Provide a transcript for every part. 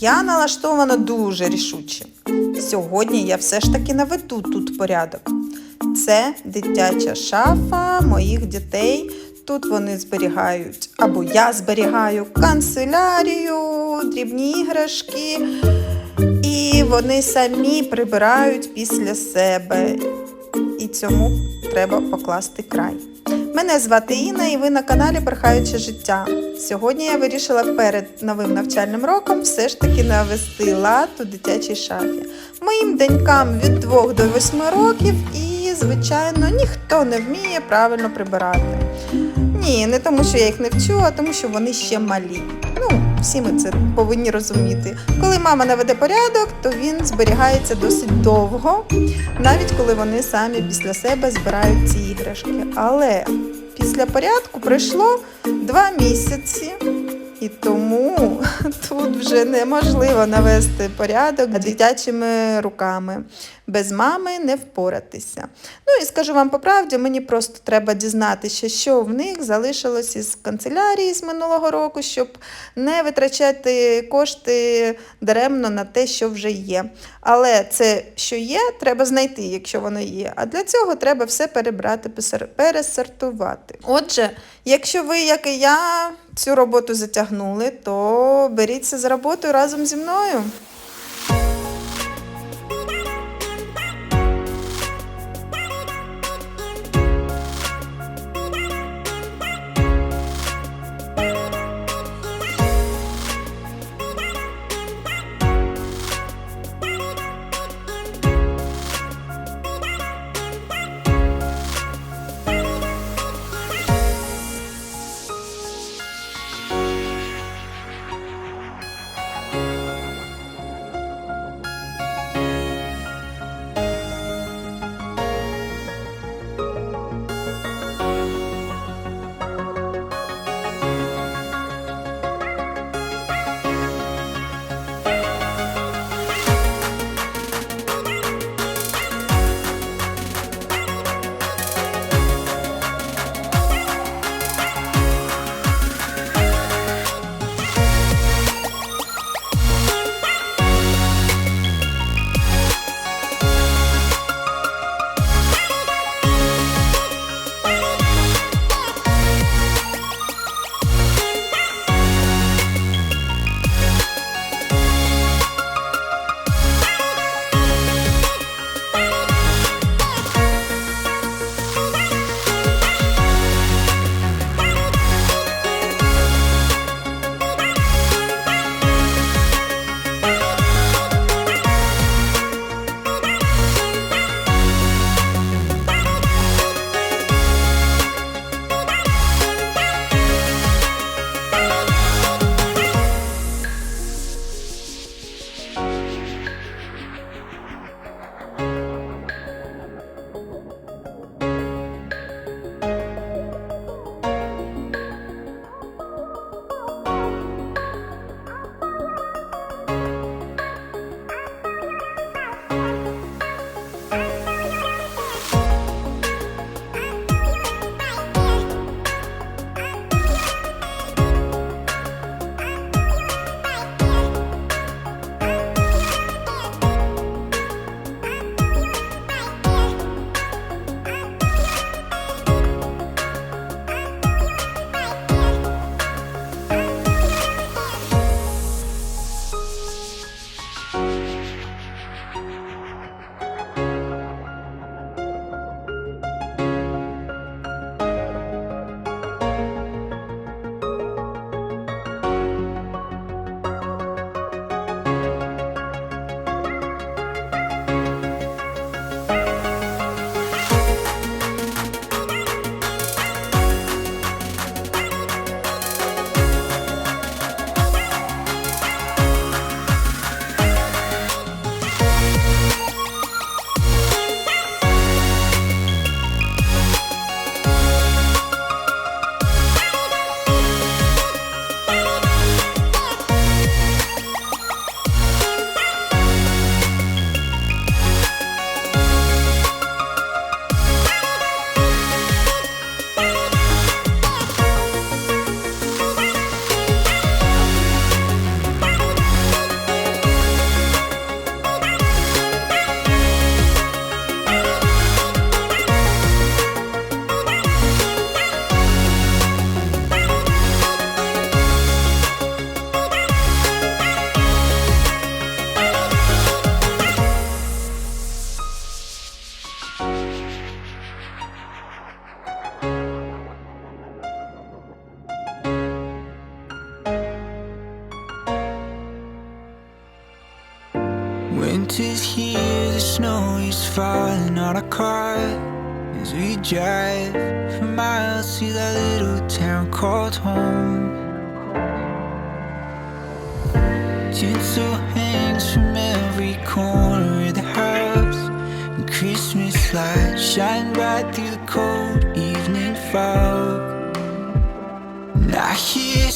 Я налаштована дуже рішуче. Сьогодні я все ж таки наведу тут порядок. Це дитяча шафа моїх дітей. Тут вони зберігають, або я зберігаю канцелярію, дрібні іграшки, і вони самі прибирають після себе. І цьому треба покласти край. Мене звати Інна, і ви на каналі Перхаюче життя. Сьогодні я вирішила перед новим навчальним роком все ж таки навести лад у дитячій шафі. Моїм донькам від 2 до 8 років і, звичайно, ніхто не вміє правильно прибирати. Ні, не тому, що я їх не вчу, а тому, що вони ще малі. Ну, всі ми це повинні розуміти. Коли мама наведе порядок, то він зберігається досить довго, навіть коли вони самі після себе збирають ці іграшки. Але після порядку пройшло два місяці. І тому тут вже неможливо навести порядок дитячими руками. Без мами не впоратися. Ну і скажу вам по правді, мені просто треба дізнатися, що в них залишилось із канцелярії з минулого року, щоб не витрачати кошти даремно на те, що вже є. Але це, що є, треба знайти, якщо воно є. А для цього треба все перебрати, пересортувати. Отже, якщо ви, як і я, цю роботу затягнули, то беріться за роботу разом зі мною. Called home. Tinsel hangs from every corner of the house, and Christmas lights shine bright through the cold evening fog. And I hear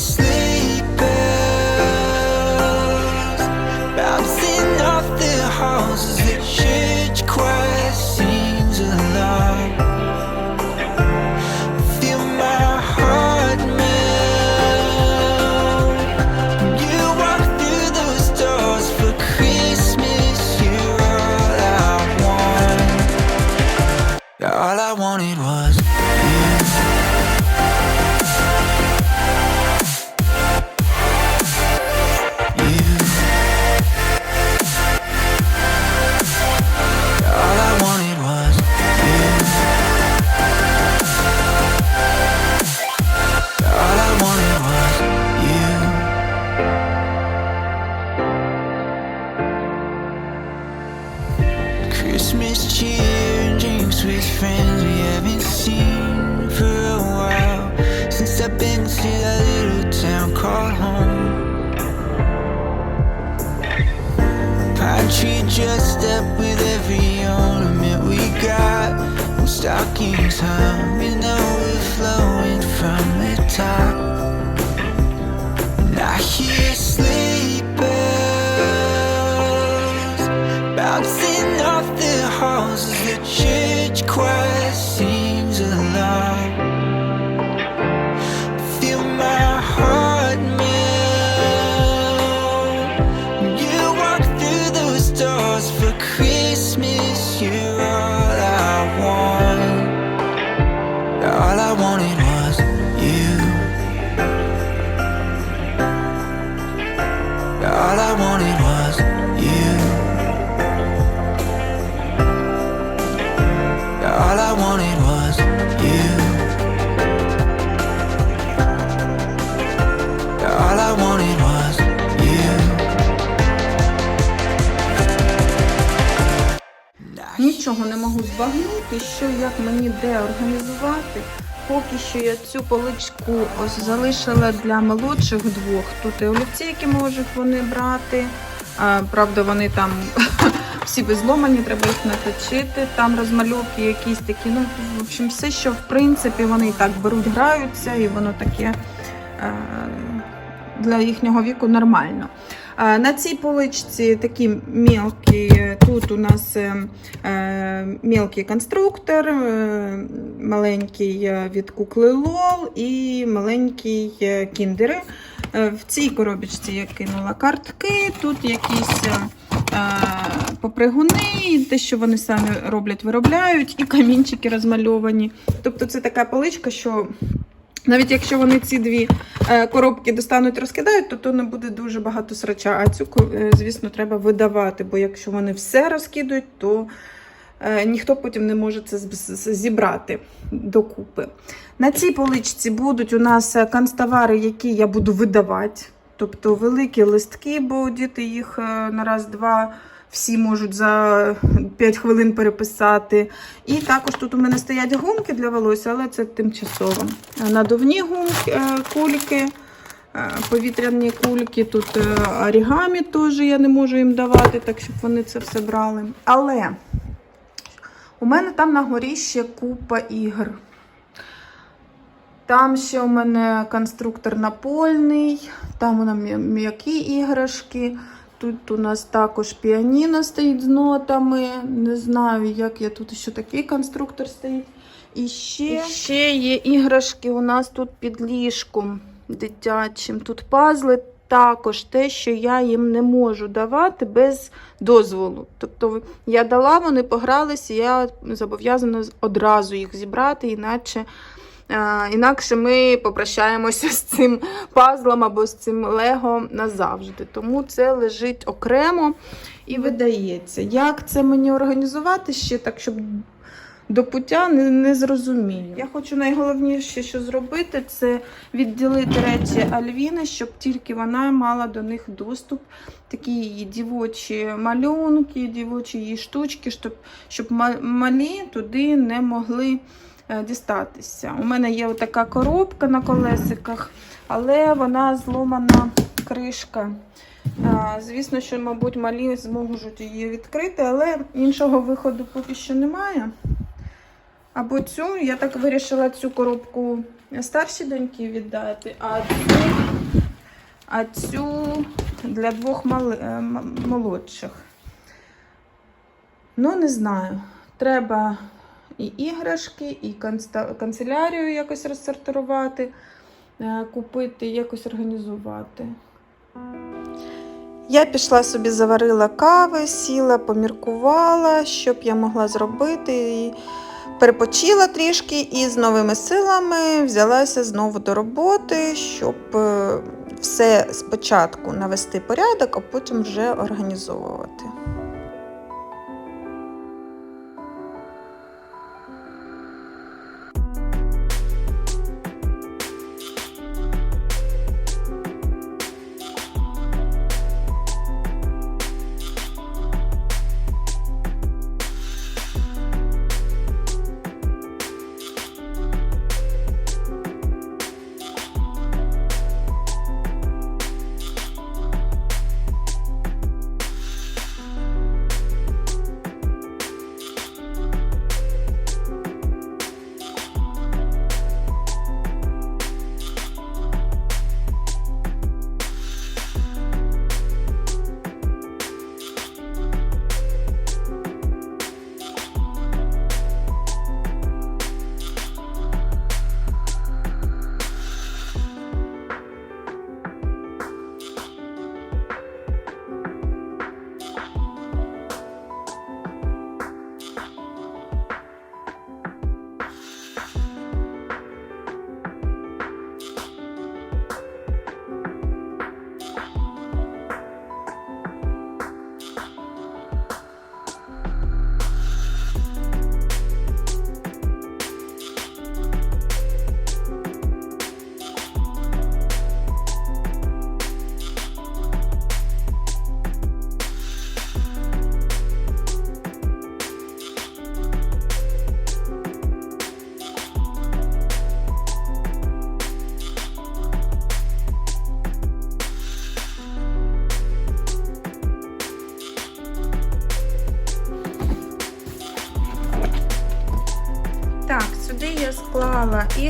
Christmas cheer and drinks with friends we haven't seen for a while. Since I've been to that little town called home. Pine tree dressed up with every ornament we got. And stockings hung with no flowing from the top. And I hear Нічого не можу збагнути, що як мені де організувати. Поки що я цю поличку ось залишила для молодших двох. Тут і олівці, які можуть вони брати. А, правда, вони там всі безломані, треба їх наточити. Там розмальовки якісь такі. Ну, в общем, все, що в принципі вони і так беруть, граються, і воно таке е, для їхнього віку нормально. На цій поличці такі мелкі, е, тут у нас е, е, мелкий конструктор, маленький від кукли Лол і маленький кіндери. В цій коробочці я кинула картки, тут якісь попригуни, те, що вони самі роблять, виробляють, і камінчики розмальовані. Тобто це така поличка, що навіть якщо вони ці дві е, коробки достануть, розкидають, то то не буде дуже багато срача. А цю, е, звісно, треба видавати, бо якщо вони все розкидують, то е, ніхто потім не може це зібрати докупи. На цій поличці будуть у нас канцтовари, які я буду видавати. Тобто великі листки, бо діти їх на раз-два всі можуть за 5 хвилин переписати. І також тут у мене стоять гумки для волосся, але це тимчасово. Надувні гумки, е, кульки, е, повітряні кульки. Тут е, орігамі теж я не можу їм давати, так щоб вони це все брали. Але у мене там на горі ще купа ігор. Там ще у мене конструктор напольний, там у м'я- м'які іграшки. Тут у нас також піаніно стоїть з нотами. Не знаю, як я тут ще такий конструктор стоїть. І ще, І ще є іграшки у нас тут під ліжком дитячим. Тут пазли також те, що я їм не можу давати без дозволу. Тобто я дала, вони погралися, я зобов'язана одразу їх зібрати, іначе. Е, Інакше ми попрощаємося з цим пазлом або з цим лего назавжди. Тому це лежить окремо і видається. Як це мені організувати ще так, щоб до пуття не, не зрозумію. Я хочу найголовніше, що зробити, це відділити речі Альвіни, щоб тільки вона мала до них доступ. Такі її дівочі малюнки, дівочі її штучки, щоб, щоб малі туди не могли дістатися. У мене є така коробка на колесиках, але вона зломана кришка. Звісно, що, мабуть, малі зможуть її відкрити, але іншого виходу поки що немає. Або цю, я так вирішила цю коробку старшій доньки віддати, а цю, а цю для двох мали, е, молодших. Ну, не знаю. Треба і іграшки, і канцелярію якось розсортувати, е, купити, якось організувати. Я пішла собі, заварила кави, сіла, поміркувала, що б я могла зробити. І перепочила трішки і з новими силами взялася знову до роботи, щоб е, все спочатку навести порядок, а потім вже організовувати.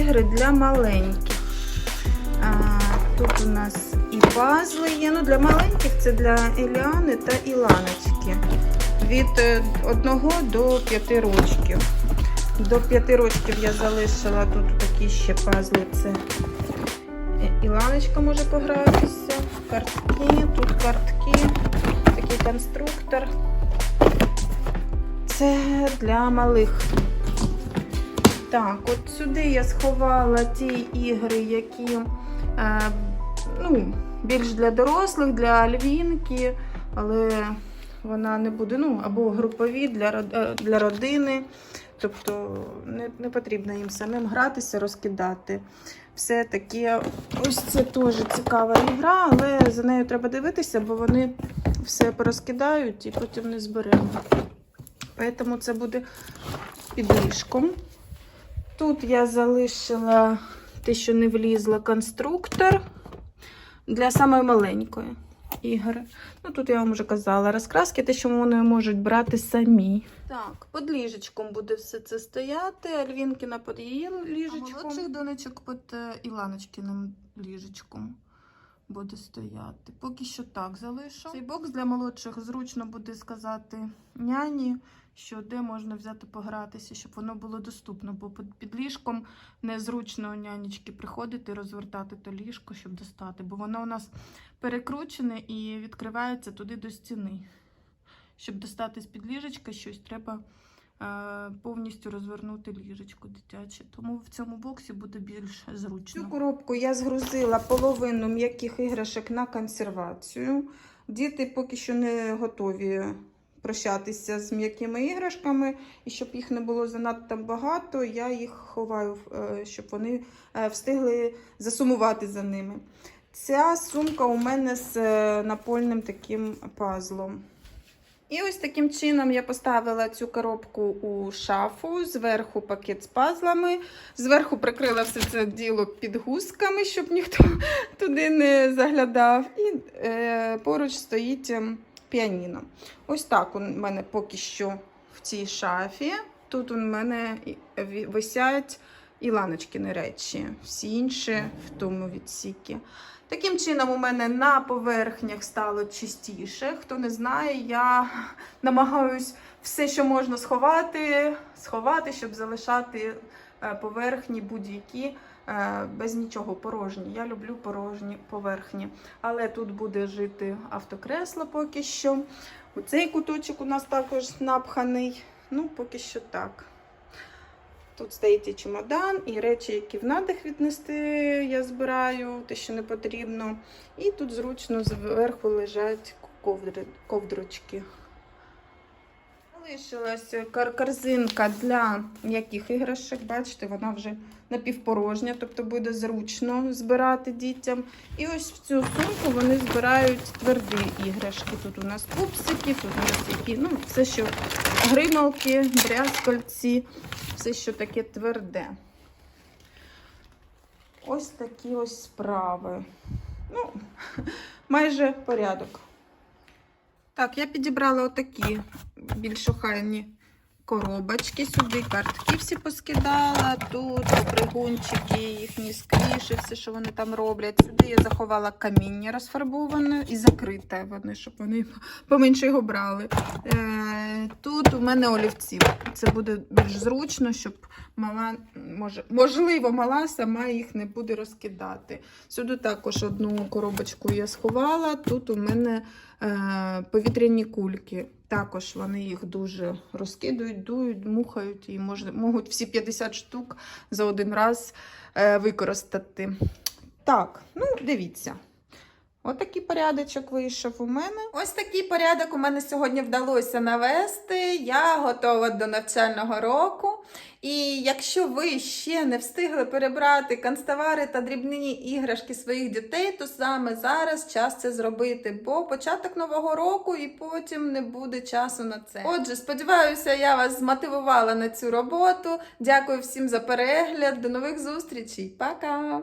Ігри для маленьких. А, тут у нас і пазли є. Ну, для маленьких це для Еліани та Іланочки. Від 1 до 5 рочків. До 5 рочків я залишила тут такі ще пазли. Це е, Іланочка може погратися. Картки, тут картки, такий конструктор. Це для малих. Так, от сюди я сховала ті ігри, які е, ну, більш для дорослих, для альвінки, але вона не буде, ну, або групові для, е, для родини. Тобто не, не потрібно їм самим гратися, розкидати. Все таке, ось це теж цікава ігра, але за нею треба дивитися, бо вони все порозкидають і потім не зберемо. Тому це буде під ліжком. Тут я залишила те, що не влізла, конструктор для самої маленької ігри. Ну, тут я вам вже казала, розкраски, те, що вони можуть брати самі. Так, під ліжечком буде все це стояти. Альвінкіна під її ліжечком. А молодших донечок під е, Іланочкиним ліжечком буде стояти. Поки що так залишу. Цей бокс для молодших зручно буде сказати няні, що де можна взяти погратися, щоб воно було доступно, бо під, під ліжком незручно нянечки приходити, розвертати то ліжко, щоб достати, бо воно у нас перекручене і відкривається туди до стіни. Щоб достати з-під ліжечка щось, треба повністю розвернути ліжечко дитяче. Тому в цьому боксі буде більш зручно. Цю коробку я згрузила половину м'яких іграшок на консервацію. Діти поки що не готові прощатися з м'якими іграшками, і щоб їх не було занадто багато, я їх ховаю, е, щоб вони е, встигли засумувати за ними. Ця сумка у мене з е, напольним таким пазлом. І ось таким чином я поставила цю коробку у шафу, зверху пакет з пазлами, зверху прикрила все це діло підгузками, щоб ніхто туди не заглядав. І е, поруч стоїть ем, піаніно. Ось так у мене поки що в цій шафі. Тут у мене висять і ланочкини речі, всі інші в тому відсікі. Таким чином, у мене на поверхнях стало чистіше. Хто не знає, я намагаюсь все, що можна сховати, сховати, щоб залишати е, поверхні будь-які е, без нічого порожні. Я люблю порожні поверхні. Але тут буде жити автокресло поки що. Оцей куточок у нас також напханий. Ну, поки що так. Тут стоїть і чемодан, і речі, які в надих віднести, я збираю, те, що не потрібно. І тут зручно зверху лежать ковдрочки. Залишилась корзинка для м'яких іграшок. Бачите, вона вже напівпорожня, тобто буде зручно збирати дітям. І ось в цю сумку вони збирають тверді іграшки. Тут у нас пупсики, тут у нас які, ну, все, що грималки, брязкальці, все, що таке тверде. Ось такі ось справи. Ну, майже порядок. Так, я підібрала отакі більш охайні коробочки. Сюди картки всі поскидала. Тут пригунчики, їхні сквіші, все, що вони там роблять. Сюди я заховала каміння розфарбоване і закрите вони, щоб вони поменше його брали. Е, тут у мене олівці. Це буде більш зручно, щоб мала, може, можливо, мала сама їх не буде розкидати. Сюди також одну коробочку я сховала. Тут у мене повітряні кульки. Також вони їх дуже розкидують, дують, мухають і мож, можуть всі 50 штук за один раз е, використати. Так, ну дивіться. Отакий порядочок вийшов у мене. Ось такий порядок у мене сьогодні вдалося навести. Я готова до навчального року. І якщо ви ще не встигли перебрати канцтовари та дрібні іграшки своїх дітей, то саме зараз час це зробити, бо початок нового року і потім не буде часу на це. Отже, сподіваюся, я вас змотивувала на цю роботу. Дякую всім за перегляд. До нових зустрічей. Пока!